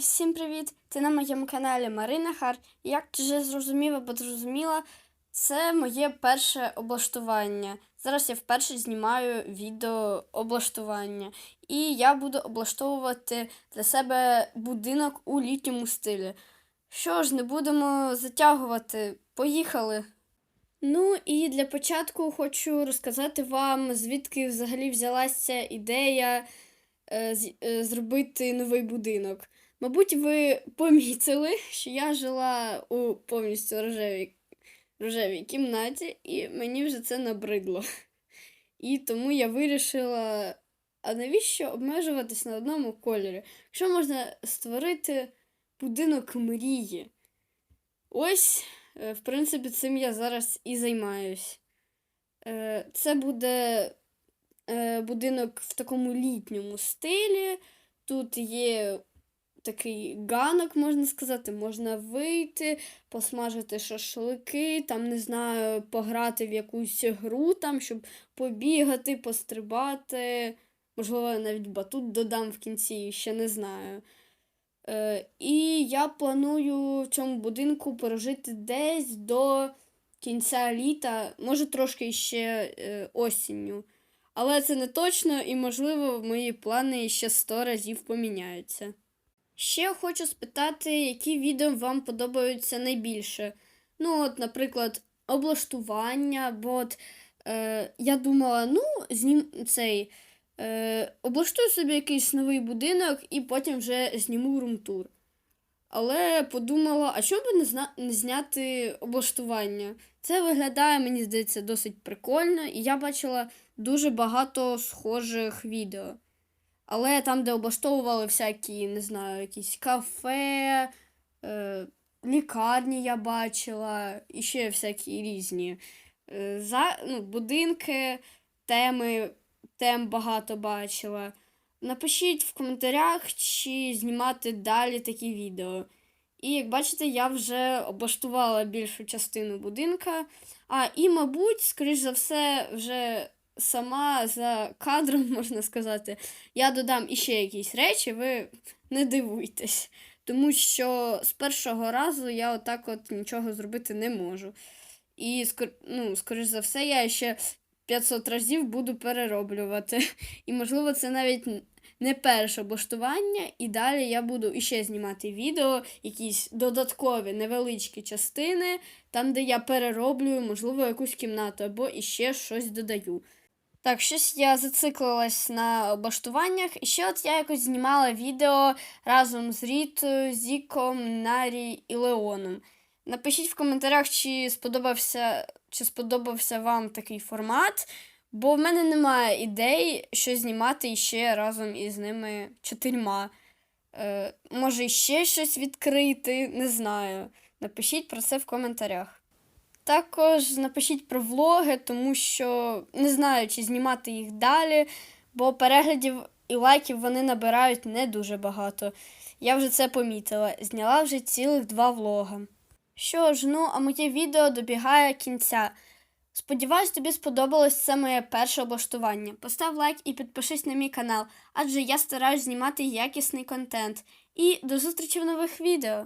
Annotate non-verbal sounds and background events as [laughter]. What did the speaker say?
всім привіт! Ти на моєму каналі Марина Хар. Як ти вже зрозумів або зрозуміла, це моє перше облаштування. Зараз я вперше знімаю відео облаштування. І я буду облаштовувати для себе будинок у літньому стилі. Що ж, не будемо затягувати. Поїхали! Ну і для початку хочу розказати вам, звідки взагалі взялася ідея е, е, зробити новий будинок. Мабуть, ви помітили, що я жила у повністю рожевій, рожевій кімнаті, і мені вже це набридло. І тому я вирішила, а навіщо обмежуватись на одному кольорі? Якщо можна створити будинок мрії. Ось, е, в принципі, цим я зараз і займаюсь. Е, Це буде е, будинок в такому літньому стилі. Тут є такий ганок, можна сказати, можна вийти, посмажити шашлики, там, не знаю, пограти в якусь гру, там, щоб побігати, пострибати. Можливо, навіть батут додам в кінці, ще не знаю. Е, і я планую в цьому будинку прожити десь до кінця літа, може трошки ще е, осінню. Але це не точно і, можливо, мої плани ще сто разів поміняються. Ще хочу спитати, які відео вам подобаються найбільше. Ну, от, наприклад, облаштування, бо от, е, я думала, ну, знім цей, е, облаштую собі якийсь новий будинок і потім вже зніму румтур. Але подумала, а чому би не, зна- не зняти облаштування? Це виглядає, мені здається, досить прикольно, і я бачила дуже багато схожих відео. Але там, де облаштовували всякі, не знаю, якісь кафе, е, лікарні я бачила, і ще всякі різні е, за, ну, будинки, теми, тем багато бачила. Напишіть в коментарях, чи знімати далі такі відео. І як бачите, я вже облаштувала більшу частину будинка. А, і, мабуть, скоріш за все, вже сама за кадром, [laughs] можна сказати, я додам іще якісь речі, ви не дивуйтесь. Тому що з першого разу я отак от нічого зробити не можу. І, ну, скоріш за все, я ще 500 разів буду перероблювати. [laughs] І, можливо, це навіть не перше облаштування, і далі я буду іще знімати відео, якісь додаткові невеличкі частини, там, де я перероблюю, можливо, якусь кімнату або іще щось додаю. Так, щось я зациклилась на облаштуваннях. І ще от я якось знімала відео разом з Рітою, Зіком, Нарі і Леоном. Напишіть в коментарях, чи сподобався, чи сподобався вам такий формат, бо в мене немає ідей, що знімати іще разом із ними чотирма. Е, може, ще щось відкрити, не знаю. Напишіть про це в коментарях. Також напишіть про влоги, тому що не знаю, чи знімати їх далі, бо переглядів і лайків вони набирають не дуже багато. Я вже це помітила. Зняла вже цілих два влога. Що ж, ну, а моє відео добігає кінця. Сподіваюсь, тобі сподобалось це моє перше облаштування. Постав лайк і підпишись на мій канал, адже я стараюсь знімати якісний контент. І до зустрічі в нових відео!